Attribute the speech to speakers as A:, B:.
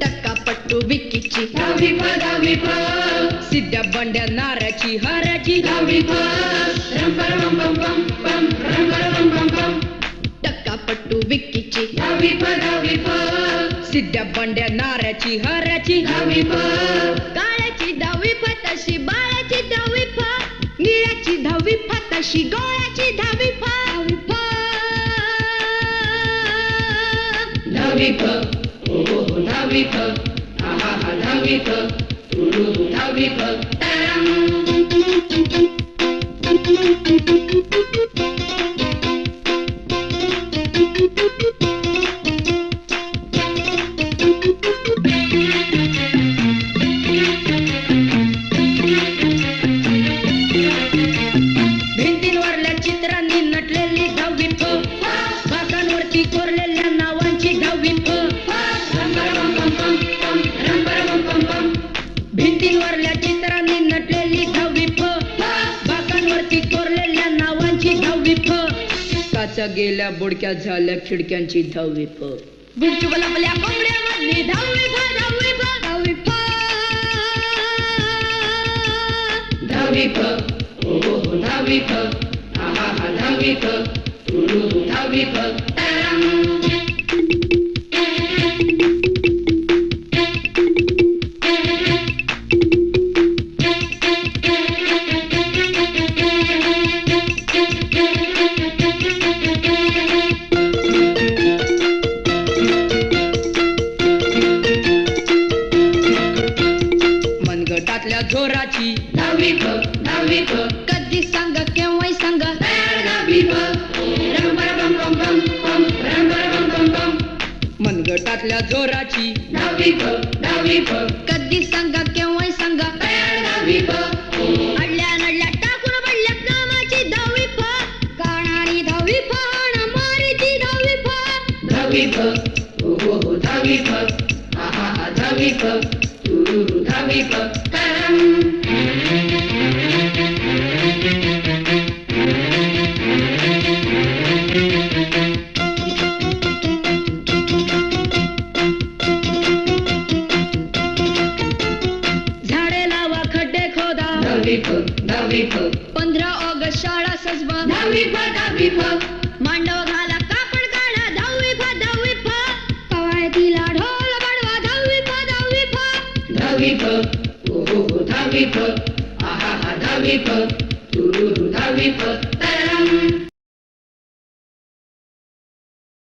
A: टक्कापट्टू विकीची
B: दहावी प
C: दहावी प. सिद्ध्या बंड्या नाराची हाराची दहावी प. रंपरम बम बम बम रंपरम बम बम टक्कापट्टू विकीची दहावी प
B: दहावी प. सिद्ध्या बंड्या नाराची हाराची दहावी प. तशी बाळाची दहावी फ निळ्याची दहावी फतशी गोळ्याची दहावी फ दहावी प ओ
A: दहावी आहा हा दहावी दहावी बाकांवरती कोरलेल्या नावांची फ भिंतींवरल्या चित्रांनी नटलेली दहावी फ बाकांवरती कोरलेल्या नावांची दहावी फ काचा गेल्या बुडक्या झाल्या खिडक्यांची दहावी फ
C: गुपचूप लपल्या कोंबड्यामधली दहावी फ दहावी फ दहावी फ
B: दहावी प. ओ हो हो दहावी प. आहा दहावी प
C: कधी सांग केव्हाही सांग.
B: दहावी प
A: मनगटातल्या जोराची.
B: दहावी प दहावी प
C: कधी सांग केव्हाही सांग.
B: दहावी प
C: अडल्या नडल्या टाकून पडल्यात नामाची दहावी प कानारी दहावी फ. मारीची दहावी फ
B: दहावी प ओ हो दहावी प आहा दहावी प दहावी प दहावी प दहावी प
C: पंधरा ऑगस्ट शाळा सजवा.
B: दहावी प दहावी प
C: मांडव घाला कापड काढा दहावी फ दहावी फ कवायतीला ढोल बडवा दहावी फ दहावी फ
B: दहावी प ओ हो हो दहावी प आहा हा दहावी प तुरु दहावी प तरंग.